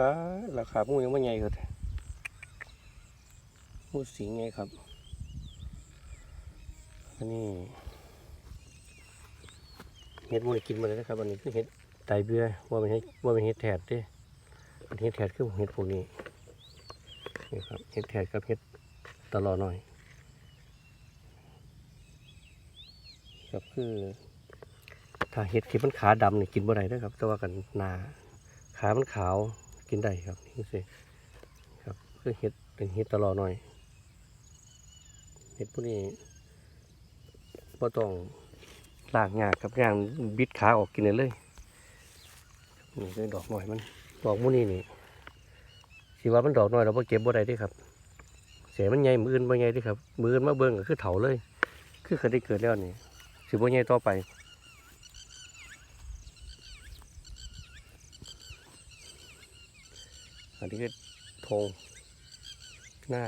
ฟ้าราคาหมูยังไม่ใหญ่เลยหมูสิงไงครับอันนี้เห็ดมูนี่กินมาเลยนะครับอันนี้คือเห็ดไตเบื่อว่าเป็นเห็ดว่าเป็นเห็ดแถดด้เป็นเห็ดแถดคือเห็ดพวกนี้นี่ครับเห็ดแถดกับเห็ดตลอดหน่อยครับคือถ้าเห็ดที่มันขาดำเนี่ยกินบ่ได้เด้อครับ แต่ว่ากันนาขามันขาว กินได้ครับนี่สิครับคือเห็ดเป็นเห็ดตลอดหน่อยเห็ดพวกนี้พอต้องล้างงากกับย่างบิดขาออกกินเลยนี่คือดอกหน่อยมันดอกมูนี่นี่สิว่ามันดอกน้อยเราไ่เก็บบ่ได้ด้ครับเสียมันใหญ่มืออื่นบ่ใหญ่ด้ครับมืออื่นมาเบิ่งก็คือเถาเลย คือเคยได้เกิดแล้วนี่สิบ่ใหญ่ต่อไป อันนี้คือธงหน้า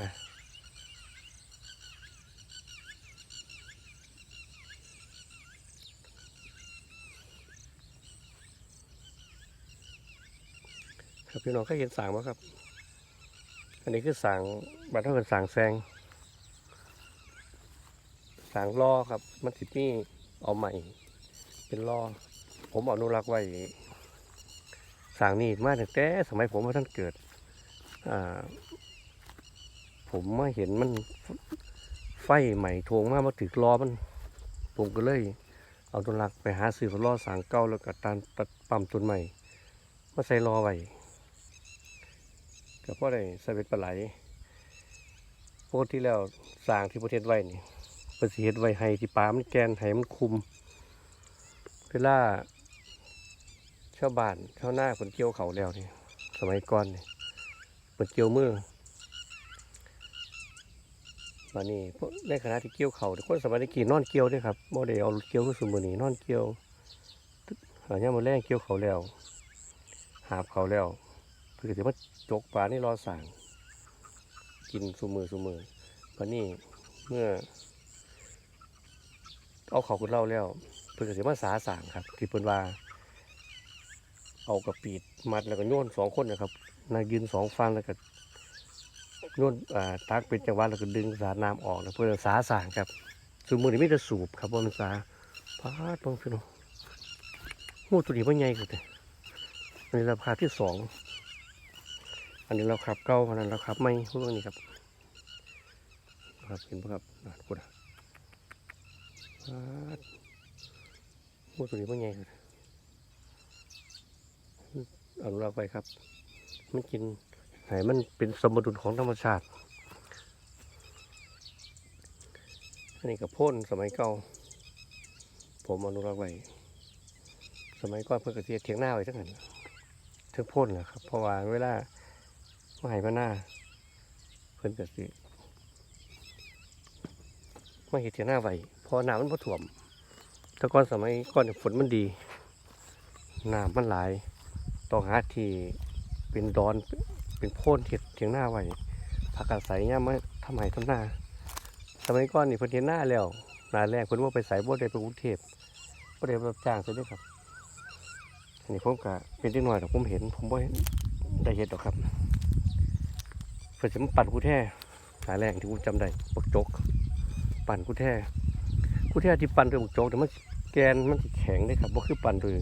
ครับพี่น้องก็เห็นสางไหมครับ อันนี้คือสางบัตรเท่ากับสางแซงสางล่อครับ มันสิมี่เอาใหม่ เป็นล่อผมอนุรักษ์ไว้สางนี่มาตั้งแต่สมัยผมว่าท่านเกิด ผมมาเห็นมันไฟใหม่ทงมากมาถึงล้อมัน ผมก็เลย เอาตัวหลักไปหาซื้อล้อสางเก่าแล้วก็ตันตัดปั๊มต้นใหม่มาใส่ล้อไว้ก็เพราะได้ใส่เป็นปลาไหลปกติแล้วสางที่ประเทศไว้นี่ป็นสีเฮ็ดไว้ให้ที่ปามันแกนให้มันคุมเวลาชาวบ้านชาวนาคนเกี่ยวเขาแล้วนี่สมัยก่อนนี่ คนเกี่ยวมือมานี่พวกในขณะที่เกี่ยวเขาคนสมัยนี้กี่นอนเกี่ยวด้วยครับโมเดลเอาเกี่ยวคือสมือนี่นอนเกี่ยวหาเนี่ยมาแรงเกี่ยวเขาแล้ว หาบเขาแล้วเพื่อจะมาจกปลานี่รอสั่งกินสุมือสุมือมานี่เมื่อ เอาเขาคุณเล่าแล้วเพื่อจะมาสาสั่งครับที่เพิ่นว่าเอากระปีดมัดแล้วก็โยนสองคนนะครับ นายยืนสองฟังแล้วก็นอ่าตักเป็นจังหวะแล้วก็ดึงสาน้ำออกนะเพื่อสาสางครับส่วนมือนี้ไม่จะสูบครับว่ามันสาพาดลงพี่น้องงูตัวนี้มันใหญ่กว่าแต่อันนี้ราคาที่สองอันนี้เราขับเก้าอันนั้นเราขับไม่พวกนี้ครับครับเห็นปะครับนะพูดอะพาดงูตัวนี้มันใหญ่กว่าอนุรักษ์ไว้ครับ มันกินให้มันเป็นสมดุลของธรรมชาติ อันนี้กับพ่นสมัยเก่า ผมอนุรักษ์ไว้ สมัยก่อนเพื่อกระเทียเทียงหน้าไว้ทั้งนั้นทั้งพ่นแหละครับ เพราะว่าเวลามาให้มาหน้า เพิ่นกระสิมาเห็ดเทียงหน้าไว้พอน้ำมันพอถ่วมแต่ก่อนสมัยก่อนฝนมันดีน้ำมันหลายต้องหาที่ เป็นดอนเป็นโพนเทียเทียงหน้าไว้ผักอาศัยเนี่ยมาทำไห้ทำหน้าสมัยก่อนนี่เพิ่นเทียนหน้าแล้วหนาแรกเพิ่นว่าไปใส่บ่ได้ไปกรุงเทพบ่ได้รับจ้างซะเด้วยครับอันนี้ผมก็เป็นเด็กน้อยแต่ผมเห็น ผมบ่ได้เห็นดอกครับเพิ่นจะมาปั่นกูแท้หนาแรกที่ผมจำได้บักจก ปั่นกูแท้กูแท้ที่ปั่นด้วยบักจกแต่มันแกนมันแข็งเด้ครับบ่คือปั่นด้วย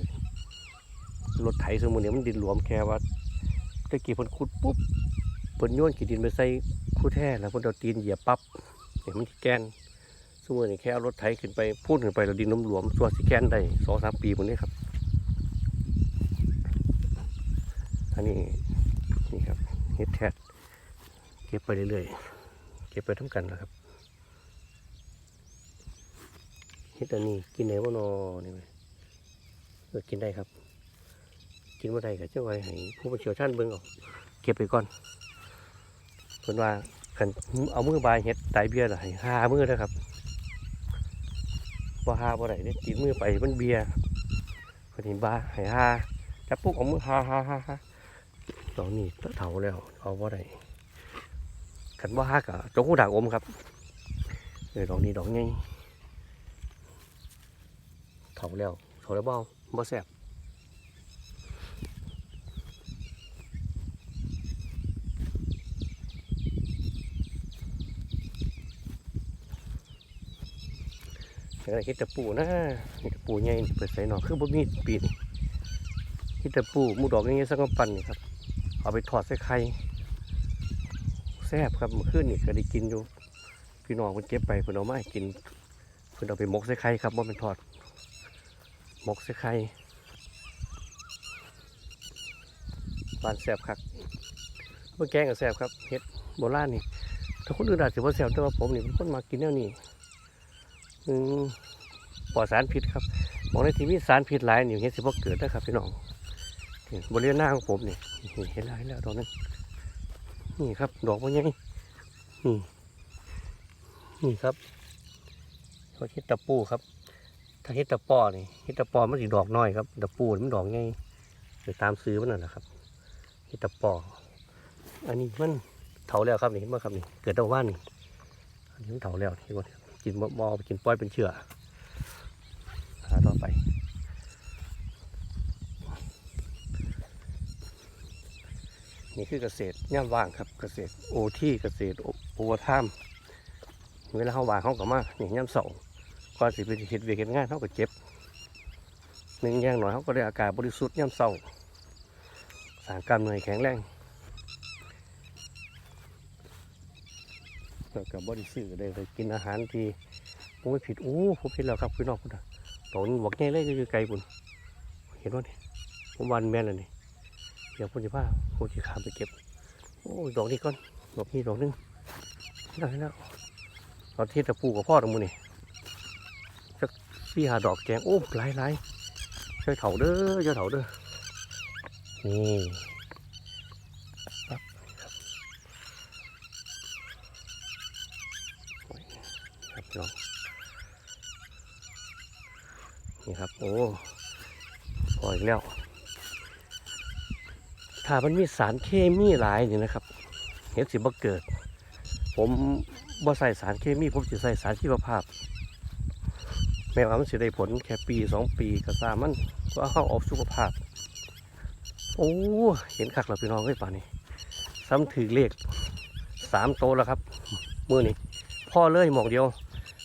รถไถสมุนเนี่ยมันดินหลวมแค่ว่า ตะกี้พนขุดปุ๊บพนโยนขี้ดินไปใส่คู่แท้แล้วพนเอาตีนเหยียบปั๊บเนี่ยมันสแกนสมุนนี่แค่เอารถไถขึ้นไปพูดขึ้นไปแล้วดินน้ำหลวมตัวสิแกนได้สองสามปีหมดนี้ครับอันนี้นี่ครับเฮ็ดแทดเก็บไปเรื่อยๆเก็บไปทั้งกันนะครับเฮ็ดอันนี้กินไหนวะนอนี่ไหมเออกินได้ครับ กินเมื่อไรก็เจ้าไว้ให้ผู้ประเชี่ยวชาญเบิ่งเอาเก็บไปก่อนเพิ่นว่าคันเอามือบายเฮ็ดไตเบียร์ล่ะให้ห้ามือนะครับบ่ห้าบ่ได้เนี่ยติดมือไปมันเบียร์เพิ่นเห็นบาให้หาจับปุ๊บเอามือห้าห้าห้าห้าตอนนี้เฒ่าแล้วเอาบ่ได้คันบ่หาก็จงหูด่างอมครับเออดอกนี้ดอกใหญ่เฒ่าแล้วเฒ่าแล้วบ่เอาบ่แซ่บ อะไรเฮ็ดตะปูนะเฮ็ดตะปูใหญ่นี่เปิดใส่หนอคือบ่มีปีนี่เฮ็ดตะปูหมูดอกอย่างเงี้ยสักกำปั้นนี่ครับ เอาไปทอดใส่ไข่แซ่บครับเมื่อคืนนี่ก็ได้กินอยู่พี่น้องเพิ่นเก็บไปเพิ่นเอามากินเพิ่นเอาไปหมกใส่ไข่ครับบ่เป็นทอดหมกใส่ไข่บานแซ่บคักเมื่อแกงก็แซ่บครับเฮ็ดโบราณนี่ถ้าคนอื่นอาจจะบ่แซ่บแต่ว่าผมนี่เป็นคนมากินแนวนี้ อืมปลอดสารพิษครับมองในที่มีสารพิษหลายนี่เฮ็ดสิบ่เกิดนะครับพี่น้องบริเวณหน้าของผมนี่เห็นแล้วเห็นแล้วดอกนั้นนี่ครับ ดอกมันใหญ่นี่นี่ครับเขาเฮ็ดตะปูครับ ถ้าเฮ็ดตะปอนี่เฮ็ดตะปอมันสิดอกน้อยครับตะปูมันดอกใหญ่ไปตามซื้อมันนั่นแหละครับเฮ็ดตะปออันนี้มันเถาแล้วครับนี่เห็นไหมครับนี่เกิดตะวันนี่อันนี้มันเถาแล้วเห็นไหม กินบ่บเอกินปล่อยเป็นเชือหาต่อไป นี่คือเกษตรย่ามว่างครับเกษตรโอที่เกษตรโอวอร์ไทม์เวลาเขาว่างเขาก็มานี่ย่ำเสาก่อนสิไปเห็ดเวียกเห็ดงานเขาก็เจ็บหนึ่งอย่างหน่อยเขาก็ได้อากาศบริสุทธิ์ย่ำเสาสารกล้ามเนื้อแข็งแรง แล้วกับบริสุทธิ์ได้ไปกินอาหารที่ผมไม่ผิดอู้ผมผิดแล้วครับพี่น้องคุณตอนบอกง่ายเลยอยู่ไกลบุญเห็นว่านี่ผมวันแม่นเลยนี่เดี๋ยวผมจะพาผมจะขามไปเก็บโอ้ดอกนี้ก่อนดอกนี้ดอกหนึงได้แล้วตอนที่ตะปูกับพ่อตรงมือนี่สักสี่หาดอกแกงโอ้หลายหลายช่วยเถาเด้อช่วยเถาเด้อนี่ครับโอ้ยครับพี่น้องนี่ครับ โอ้พออีกแล้ว ถ้ามันมีสารเคมีหลายนี่นะครับ เห็ดสิบ่เกิด ผมบ่ใส่สารเคมี ผมจะใส่สารชีวภาพ แม้ว่ามันสิได้ผลแค่ปีสองปีก็ตามมันก็เข้าออกสุขภาพ โอ้ เห็นคักแล้วพี่น้องเฮ้ยป่านนี้ ซ้ำถือเลขสามโตวแล้วครับ มือนี่พ่อเลยหมอกเดียว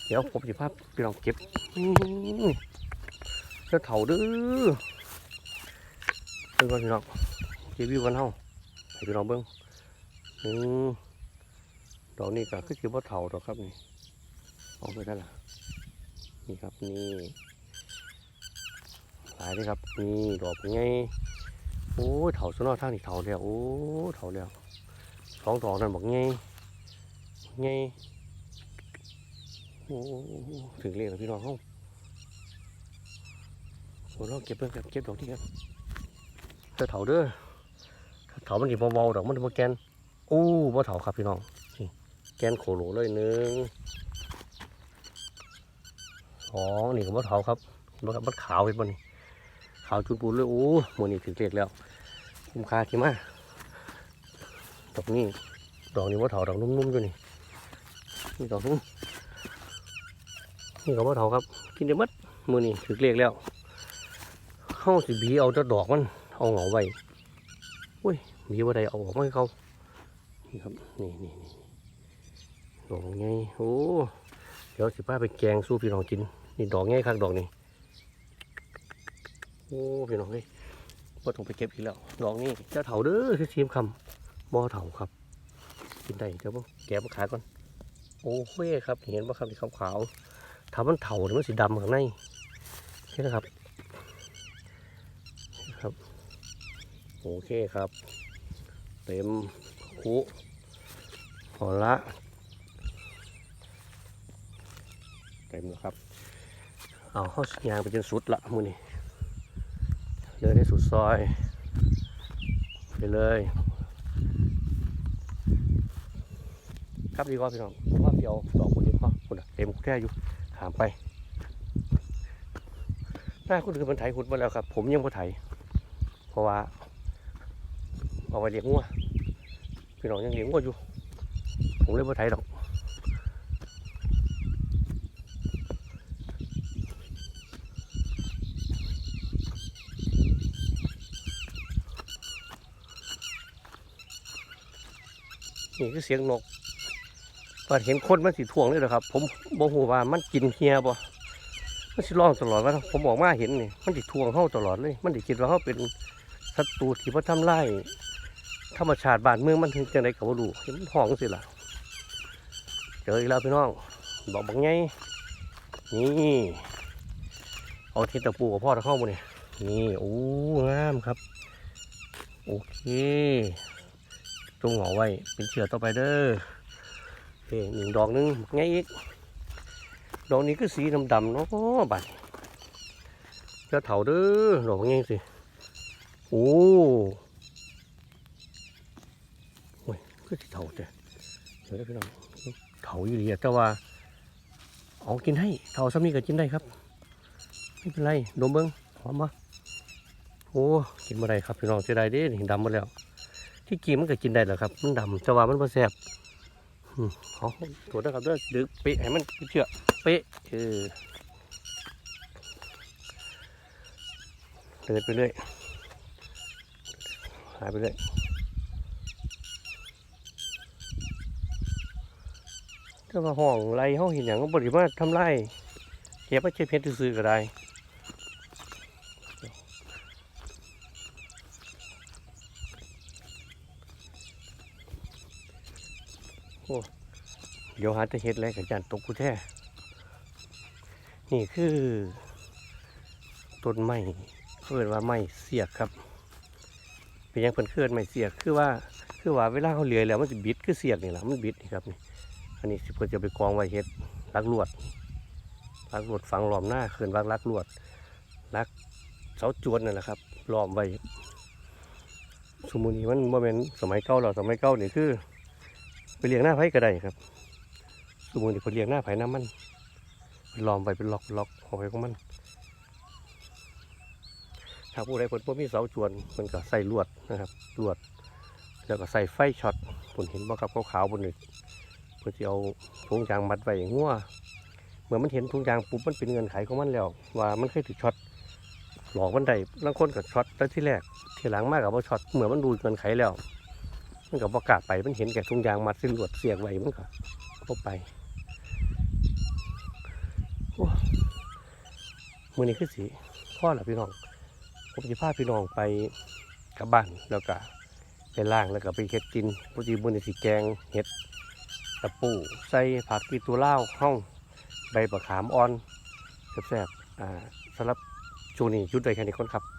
เดี๋ยวผมจะพาพี่น้องเก็บ เจ้าเถาดื้อเบิ่งก่อนพี่น้องเก็บวิวกันเฮาให้พี่น้องเบิ่งอืมดอกนี้ก็คือคือว่าเถาดอกครับนี่ออกไปได้ละนี่ครับนี่หลายเลยครับนี่ดอกเป็นไงโอ้ยเถาสุนอท่านี่เถาแล้วโอ้เถาแล้วสองดอกนั่นบอกไงไงโอ้ถึงเรียกพี่น้องเขา โอ้เราเก็บเพิ่งเก็บดอกที่กันเจอเถาเด้อเถามันดีเบาๆดอกมันบ่แกนโอ้บ่เถาครับพี่น้องแกนโขโหลเลยหนึ่งสองนี่ก็มะเถาครับเห็นบ่ครับมันขาวเห็นบ่นี่ขาวจุดปูนเลยโอ้หมดนี่ถึงเกล็กแล้วคุ้มค่าที่มาดอกนี้ดอกนี้มะเถาดอกนุ่มๆอยู่นี่นี่ดอกนุ่มนี่ก็มะเถาครับกินได้หมัดมือนี่ถึงเล็กแล้ว ข้าสิบีเอาแต่ดอกมันเอาเหงาไว้อุ้ยบีว่าใดเอาออกมาให้เขานี่ครับนี่นี่นี่ดอกไงโอ้เดี๋ยวสิป้าไปแกงสู้พี่น้องกินนี่ดอกไงครับดอกนี้โอ้พี่น้องเฮ้ยว่าต้องไปเก็บอีกแล้วดอกนี้เจ้าเถาเด้อที่ทีมคำบ่อเถาครับกินได้เดี๋ยวบ่แกะมาขายก่อนโอ้เว้ยครับเห็นป่ะครับที่ขาวๆถ้ามันเถาเนี่ยมันสีดำข้างในนี่นะครับนี่ครับ โอเคครับ เต็มคุพอละ เต็มแล้วครับ เอาเข้ายางไปจนสุดละมือนี่เดินให้สุดซอย ไปเลยครับดีกว่าพี่น้องผมว่าเดียวดอกคนเดียวคนเต็มแค่อยู่ถามไป หน้าคุณคือมันไถขุดมาแล้วครับ ผมยังไม่ไถเพราะว่า เอาไปเลี้ยงงัวพี่น้องยังเลี้ยงงัวอยู่ ผมเลยไม่ไถดอกนี่คือเสียงนกพอเห็นคนมันสีท่วงเลยเหรอครับ ผมบ่ฮู้ว่ามันกินเฮียบ่มันสิร้องตลอดว่าผมออกมาเห็นนี่มันสิทวงเฮาตลอดเลย มันสิคิดว่าเฮาเป็นศัตรูที่บ่ทำลาย ธรรมชาติบ้านเมืองมันถึงจังไดก็บ่รู้เห็นมันห้องจังซี่ล่ะเจออีกแล้วพี่น้องบอกบักไงนี่เอาที่ตะปูกับพ่อตะเข้ามาเนี่ยนี่โอ้งามครับ โอเคจงเหงาไว้เป็นเชือต่อไปเด้อโอเคหนึ่งดอกหนึงไงอีกดอกนี้ก็สีดำๆเนาะบัดจะเถาเด้อดอกนี้สิโอ้ โอ้ยก็สิเถาจ้ะเดี๋ยวได้พี่น้องเถาอยู่ดีอะแต่ว่าเอากินให้เถาซ้ำนี้ก็กินได้ครับไม่เป็นไรดมเบิ้งหอมปะโอ้กินมาได้ครับพี่น้องเสียดายเด้นี่ดำหมดแล้ว ที่กินมันก็กินได้แหละครับมันดำแต่ว่ามันบ่แซ่บอืมเอาตรวนะครับเด้อดึกเปะให้มันเชื่อเป๊ะเออเดินไปเรื่อยหายไปเรื่อย ถ้ามาห้องไรห้องเห็นอย่างก็บริมาทำไรเก็บไปเช็ดเพชรซื้อก็ได้โอ้เดี๋ยวหาแต่เห็ดแล้วกับจานตกกูแท้นี่คือต้นไม้เขาเรียกว่าไม้เสียกครับ เป็นยังเพิ่นเคลื่อนไม้เสียกคือว่าคือว่าเวลาเขาเลื่อยแล้วมันจะบิดคือเสียกนี่แหละมันบิดนี่ครับนี่ อันนี้สิเพิ่นจะไปกองไว้เฮ็ดลักลวดลักลวดฝังหลอมหน้าเขื่อนวางลักลวดลักเสาจวนนั่นแหละครับหลอมไว้สมุนีมันโมเมนสมัยเก่าเราสมัยเก่านี่คือ ไปเลี้ยงหน้าไผ่ก็ได้ครับ สมุนีเพิ่นเลี้ยงหน้าไผ่น้ำมันหลอมไปเป็นล็อกล็อกเอาไว้ของมันถ้าผู้ใดเพิ่นบ่มีเสาจวนเพิ่นก็ใส่ลวดนะครับลวด แล้วก็ใส่ไฟช็อตผมเห็นบ่ครับขาวๆบนหนี้เพิ่นสิเอาถุงยางมัดไว้งัวเมื่อมันเห็นถุงยางปุ๊บมันเป็นเงินไขของมันแล้ว ว่ามันเคยถูกช็อตหลอกมันได้บางคนก็ช็อตแต่ที่แรกทีหลังมากกับว่าช็อตเมื่อมันดูเงินไขแล้ว มันก็บ่กล้าศไปมันเห็นแก่ถุงยางมัดสิ้นลวดเสียกไว้มันก็บ่ไปมือนี้คือสีพ่อหล่ะพี่น้องผมจะพาพี่น้องไปกลับบ้านแล้วก็ไปล่างแล้วก็ไปเฮ็ดกินปกติมือนี้สิแกงเห็ด ตะปูใส่ผักกีตัวเล่าวห้องใบประขามอ่อนแซ่บๆอ่าสำหรับช่วงนี้หยุดได้แค่นี้คนครับ